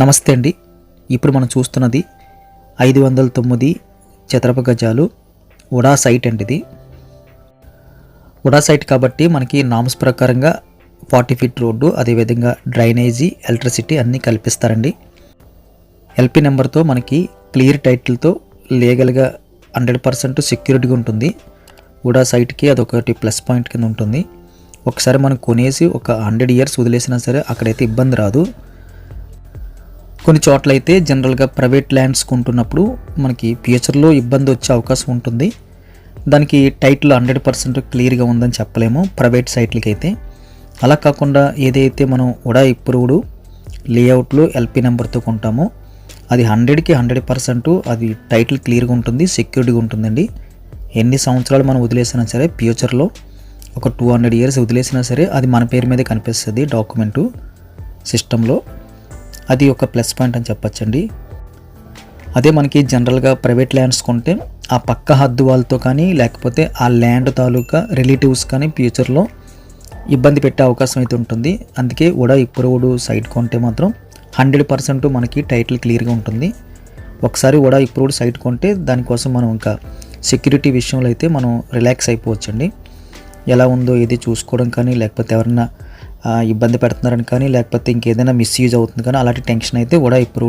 నమస్తే అండి. ఇప్పుడు మనం చూస్తున్నది ఐదు వందల తొమ్మిది చదరపు గజాలు ఉడా సైట్ అండి ఇది ఉడా సైట్ కాబట్టి మనకి నామ్స్ ప్రకారంగా ఫార్టీ ఫీట్ రోడ్డు అదేవిధంగా డ్రైనేజీ ఎలక్ట్రిసిటీ అన్నీ కల్పిస్తారండి. ఎల్పి నెంబర్తో మనకి క్లియర్ టైటిల్తో లీగల్గా హండ్రెడ్ పర్సెంట్ సెక్యూరిటీగా ఉంటుంది. ఉడా సైట్కి అదొకటి ప్లస్ పాయింట్ కింద ఉంటుంది. ఒకసారి మనం కొనేసి ఒక హండ్రెడ్ ఇయర్స్ వదిలేసినా సరే అక్కడైతే ఇబ్బంది రాదు. కొన్ని చోట్ల అయితే జనరల్గా ప్రైవేట్ ల్యాండ్స్ కొంటున్నప్పుడు మనకి ఫ్యూచర్లో ఇబ్బంది వచ్చే అవకాశం ఉంటుంది. దానికి టైటిల్ హండ్రెడ్ పర్సెంట్ క్లియర్గా ఉందని చెప్పలేము ప్రైవేట్ సైట్లకి అయితే అలా కాకుండా ఏదైతే మనం ఉడా ఇప్పుడు లేఅవుట్లో ఎల్పి నెంబర్తో కొంటామో అది హండ్రెడ్కి హండ్రెడ్ పర్సెంట్ అది టైటిల్ క్లియర్గా ఉంటుంది సెక్యూరిటీగా ఉంటుందండి. ఎన్ని సంవత్సరాలు మనం వదిలేసినా సరే ఫ్యూచర్లో ఒక టూ హండ్రెడ్ ఇయర్స్ వదిలేసినా సరే అది మన పేరు మీదే కనిపిస్తుంది డాక్యుమెంటు సిస్టంలో. అది ఒక ప్లస్ పాయింట్ అని చెప్పచ్చండి. అదే మనకి జనరల్గా ప్రైవేట్ ల్యాండ్స్ కొంటే ఆ పక్క హద్దు వాళ్ళతో కానీ లేకపోతే ఆ ల్యాండ్ తాలూకా రిలేటివ్స్ కానీ ఫ్యూచర్లో ఇబ్బంది పెట్టే అవకాశం అయితే ఉంటుంది. అందుకే ఉడా ఇప్పుడు సైట్ కొంటే మాత్రం హండ్రెడ్ పర్సెంట్ మనకి టైటిల్ క్లియర్గా ఉంటుంది. ఒకసారి ఉడా ఇప్పుడు సైట్ కొంటే దానికోసం మనం ఇంకా సెక్యూరిటీ విషయంలో అయితే మనం రిలాక్స్ అయిపోవచ్చండి. ఎలా ఉందో ఇది చూసుకోవడం కానీ లేకపోతే ఎవరన్నా ఇబ్బంది పెడుతున్నారని కానీ లేకపోతే ఇంకేదైనా మిస్యూజ్ అవుతుంది కానీ అలాంటి టెన్షన్ అయితే కూడా ఇప్పుడు